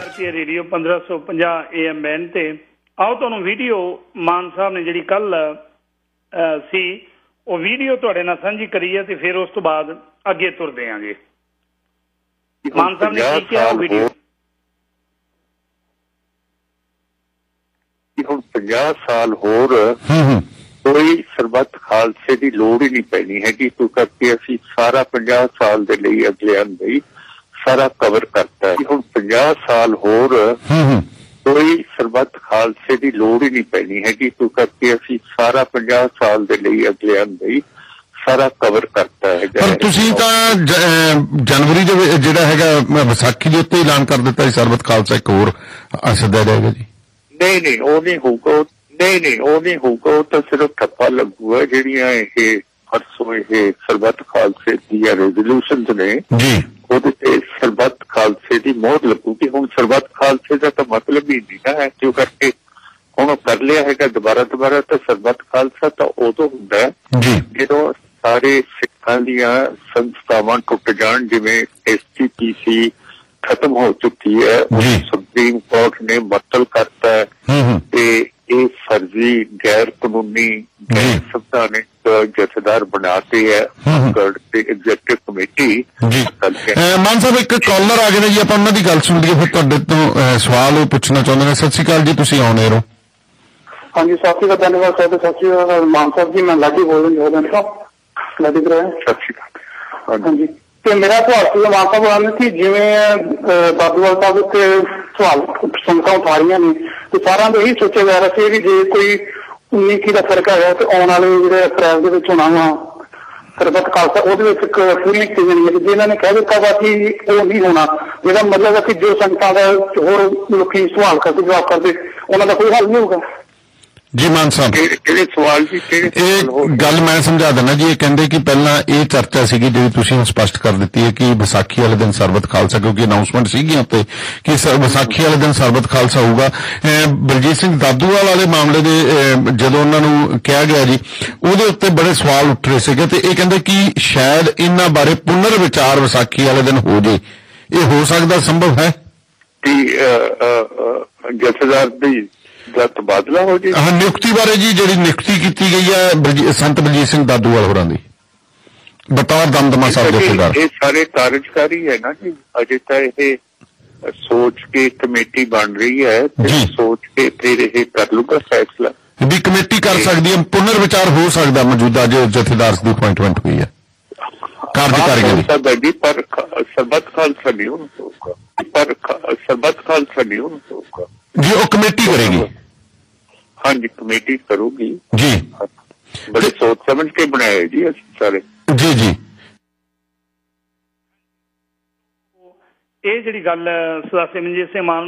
ਰੁਪਏ radio 1550 AM band ਤੇ ਆਓ ਤੁਹਾਨੂੰ ਵੀਡੀਓ ਮਾਨ ਸਾਹਿਬ ਨੇ ਜਿਹੜੀ ਕੱਲ ਸੀ ਉਹ ਵੀਡੀਓ ਤੁਹਾਡੇ ਨਾਲ ਸਾਂਝੀ ਕਰੀ ਹੈ ਤੇ ਫਿਰ ਉਸ ਤੋਂ ਬਾਅਦ ਅੱਗੇ ਤੁਰਦੇ ਆਂਗੇ ਮਾਨ ਸਾਹਿਬ ਨੇ ਕੀ ਕਿਹਾ ਉਹ ਵੀਡੀਓ? ਕਿ ਹੁਣ 50 ਸਾਲ ਹੋਰ ਹੂੰ ਹੂੰ। ਕੋਈ ਸਰਬੱਤ ਖਾਲਸੇ ਦੀ ਲੋੜ ਹੀ ਨਹੀਂ ਪੈਣੀ ਹੈਗੀ ਕਰਕੇ ਅਸੀਂ ਸਾਰਾ 50 ਸਾਲ ਦੇ ਲਈ ਅਗਲਿਆਂ ਲਈ ਸਾਰਾ ਕਵਰ ਕਰਤਾ ਹੈ। ਕਿ ਹੁਣ 50 ਸਾਲ ਹੋਰ ਹੂੰ ਹੂੰ। ਕੋਈ ਸਰਬੱਤ ਖਾਲਸੇ ਦੀ ਲੋੜ ਹੀ ਨਹੀਂ ਪੈਣੀ ਹੈਗੀ ਕਿਉਂ ਕਰਕੇ ਅਸੀਂ ਸਾਰਾ 50 ਸਾਲ ਦੇ ਲਈ ਅਗਲਿਆਂ ਲਈ ਸਾਰਾ ਕਵਰ ਕਰਤਾ ਹੈ। ਪਰ ਤੁਸੀਂ ਤਾਂ ਜਨਵਰੀ ਦੇ ਜਿਹੜਾ ਹੈਗਾ ਵਿਸਾਖੀ ਦੇ ਉੱਤੇ ਐਲਾਨ ਕਰ ਦਿੱਤਾ ਸੀ ਸਰਬਤ ਖਾਲਸਾ ਇੱਕ ਹੋਰ ਅਸਦਾ ਜਾਏਗਾ ਜੀ। ਨਹੀਂ ਨਹੀਂ ਉਹ ਨਹੀਂ ਹੋਊਗਾ ਨਹੀਂ ਨਹੀਂ ਉਹ ਨਹੀਂ ਹੋਊਗਾ ਉਹ ਤਾਂ ਸਿਰਫ ਠੱਪਾ ਲੱਗੂਗਾ ਜਿਹੜੀਆਂ ਇਹ ਪਰਸੋਂ ਇਹ ਸਰਬੱਤ ਖਾਲਸੇ ਦੀਆਂ ਰੈਜ਼ੋਲੂਸ਼ਨਸ ਨੇ। ਜੀ। ਉਹਦੇ ਤੇ ਸਰਬੱਤ ਖਾਲਸੇ ਦੀ ਮੋਹਰ ਲੱਗੂਗੀ। ਹੁਣ ਸਰਬੱਤ ਖਾਲਸੇ ਦਾ ਤਾਂ ਮਤਲਬ ਹੀ ਨਹੀਂ ਨਾ ਹੈ। ਜੋ ਕਰਕੇ ਹੁਣ ਕਰ ਲਿਆ ਹੈਗਾ ਦੁਬਾਰਾ ਦੁਬਾਰਾ ਤਾਂ ਸਰਬੱਤ ਖਾਲਸਾ ਤਾਂ ਉਦੋਂ ਹੁੰਦਾ ਜਦੋਂ ਸਾਰੇ ਸਿੱਖਾਂ ਦੀਆਂ ਸੰਸਥਾਵਾਂ ਟੁੱਟ ਜਾਣ ਜਿਵੇਂ ਐਸਜੀਪੀਸੀ ਖਤਮ ਹੋ ਚੁੱਕੀ ਹੈ। ਸੁਪਰੀਮ ਕੋਰਟ ਨੇ ਮਤਲ ਕਰਤਾ ਹੂੰ ਤੇ ਇਹ ਫਰਜ਼ੀ ਗੈਰ ਕਾਨੂੰਨੀ ਗੈਰ ਸੰਵਿਧਾਨਿਕ ਜਥੇਦਾਰ ਬਣਾਤੇ ਹੈ ਤੇ ਐਗਜ਼ੀਕਟਿਵ ਕਮੇਟੀ ਮਾਨ ਸਾਹਿਬ ਇੱਕ ਕਾਲਰ ਆ ਗਏ ਨੇ ਜੀ ਆਪਾਂ ਉਹਨਾਂ ਦੀ ਗੱਲ ਸੁਣ ਲਈਏ ਫਿਰ ਤੁਹਾਡੇ ਤੋਂ ਸਵਾਲ ਉਹ ਪੁੱਛਣਾ ਚਾਹੁੰਦੇ ਨੇ। ਸਤਿ ਸ਼੍ਰੀ ਅਕਾਲ ਜੀ ਤੁਸੀਂ ਆਉਣੇ ਰਹੋ। ਹਾਂਜੀ ਸਤਿ ਸ਼੍ਰੀ ਅਕਾਲ ਧੰਨਵਾਦ ਸਾਹਿਬ ਸਤਿ ਸ਼੍ਰੀ ਅਕਾਲ ਮਾਨ ਸਾਹਿਬ ਜੀ ਮੈਂ ਲਾਡੀ ਬੋਲ ਰਿਹਾ ਹਾਂ ਤੋਂ ਲਾਡੀ ਗ੍ਰਹਿ ਸਤਿ ਸ਼੍ਰੀ ਅਕਾਲ। ਹਾਂਜੀ। ਤੇ ਮੇਰਾ ਸਵਾਲ ਸੀ ਮਾਨ ਸਾਹਿਬ ਉਹਨਾਂ ਕਿ ਜਿਵੇਂ ਬਾਬੂਵਾਲ ਸਾਹਿਬ ਉੱਤੇ ਸਵਾਲ ਸੰਕਾਂ ਉਠਾ ਰਹੀਆਂ ਨੇ ਤੇ ਸਾਰਿਆਂ ਦੇ ਇਹੀ ਸੋਚਿਆ ਜਾ ਰਿਹਾ ਸੀ ਵੀ ਜੇ ਕੋਈ 19 ਦਾ ਫ਼ਰਕ ਹੈਗਾ ਤੇ ਆਉਣ ਵਾਲੇ ਜਿਹੜੇ ਅਪ੍ਰੈਲ ਦੇ ਵਿੱਚ ਹੋਣਾ ਵਾ, ਸਰਬਤ ਖਾਲਸਾ, ਉਹਦੇ ਵਿੱਚ ਇੱਕ ਪੂਰੀ ਕੀਤੀ ਜਾਣੀ ਹੈ ਜੇ ਇਹਨਾਂ ਨੇ ਕਹਿ ਦਿੱਤਾ ਵਾ ਕਿ ਉਹ ਨਹੀਂ ਹੋਣਾ, ਜਿਹਦਾ ਮਤਲਬ ਹੈ ਕਿ ਜੋ ਸੰਗਤਾਂ ਦਾ ਹੋਰ ਲੋਕੀ ਸਵਾਲ ਕਰਦੇ, ਜਵਾਬ ਕਰਦੇ, ਉਹਨਾਂ ਦਾ ਕੋਈ ਹੱਲ ਨਹੀਂ ਹੋਊਗਾ। ਜੀ ਮਾਨ ਸਾਹਿਬ। ਕਿਹੜੇ ਸਵਾਲ ਜੀ ਕਿਹੜੇ ਇਹ ਗੱਲ ਮੈਂ ਸਮਝਾ ਦਿੰਦਾ ਜੀ ਇਹ ਕਹਿੰਦੇ ਕਿ ਪਹਿਲਾਂ ਇਹ ਚਰਚਾ ਸੀਗੀ ਜਿਹੜੀ ਤੁਸੀਂ ਹੁਣ ਸਪਸ਼ਟ ਕਰ ਦਿੱਤੀ ਹੈ ਕਿ ਵਿਸਾਖੀ ਵਾਲੇ ਦਿਨ ਸਰਬਤ ਖਾਲਸਾ ਕਿਉਂਕਿ ਅਨਾਉਂਸਮੈਂਟ ਸੀਗੀ ਉੱਤੇ ਕਿ ਸ- ਵਿਸਾਖੀ ਵਾਲੇ ਦਿਨ ਸਰਬਤ ਖਾਲਸਾ ਹੋਊਗਾ। ਬਲਜੀਤ ਸਿੰਘ ਦਾਦੂਵਾਲ ਵਾਲੇ ਮਾਮਲੇ ਦੇ ਜਦੋਂ ਉਹਨਾਂ ਨੂੰ ਕਿਹਾ ਗਿਆ ਜੀ ਉਹਦੇ ਉੱਤੇ ਬੜੇ ਸਵਾਲ ਉੱਠ ਰਹੇ ਸੀਗੇ ਤੇ ਇਹ ਕਹਿੰਦੇ ਕਿ ਸ਼ਾਇਦ ਇਹਨਾਂ ਬਾਰੇ ਪੁਨਰ ਵਿਚਾਰ ਵਿਸਾਖੀ ਵਾਲੇ ਦਿਨ ਹੋ ਜੇ। ਇਹ ਹੋ ਸਕਦਾ ਸੰਭਵ ਹੈ? ਕਿ ਜਥੇਦਾਰ ਦੀ ਦਾ ਤਬਾਦਲਾ ਹੋ ਜੇ। ਹਾਂ ਨਿਯੁਕਤੀ ਬਾਰੇ ਜੀ ਜਿਹੜੀ ਨਿਯੁਕਤੀ ਕੀਤੀ ਗਈ ਹੈ ਸੰਤ ਬਲਜੀਤ ਸਿੰਘ ਦਾਦੂਵਾਲ ਹੋਰਾਂ ਦੀ। ਬਤੌਰ ਦਮਦਮਾ ਸਾਹਿਬ ਦੇ ਸਰਦਾਰ ਇਹ ਸਾਰੇ ਕਾਰਜਕਾਰੀ ਹੈ ਨਾ ਜੀ ਅਜੇ ਤਾਂ ਇਹ ਸੋਚ ਕੇ ਕਮੇਟੀ ਬਣ ਰਹੀ ਹੈ ਤੇ। ਸੋਚ ਕੇ ਫਿਰ ਇਹ ਕਰ ਲੂਗਾ ਫੈਸਲਾ। ਵੀ ਕਮੇਟੀ ਕਰ ਸਕਦੀ ਹੈ ਪੁਨਰ ਵਿਚਾਰ ਹੋ ਸਕਦਾ ਮੌਜੂਦਾ ਜੋ ਜਥੇਦਾਰ ਦੀ ਅਪਾਇੰਟਮੈਂਟ ਹੋਈ ਹੈ। ਕਾਰਜਕਾਰੀਆਂ ਦੀ ਪਰ ਸਰਬੱਤ ਖਾਲਸਾ ਨਹੀਂ ਹੋਊਗਾ ਪਰ ਸਰਬੱਤ ਖਾਲਸਾ ਨਹੀਂ ਹੋਊਗਾ ਜੀ ਉਹ ਕਮੇਟੀ ਕਰੇਗੀ। ਹਾਂਜੀ ਕਮੇਟੀ ਕਰੂਗੀ। ਜੀ। ਬੜੇ ਸੋਚ ਸਮਝ ਕੇ ਬਣਾਏ ਜੀ ਅਸੀਂ ਸਾਰੇ। ਜੀ ਜੀ। ਇਹ ਜਿਹੜੀ ਗੱਲ ਸਰਦਾਰ ਸਿਮਰਜੀਤ ਸਿੰਘ ਮਾਨ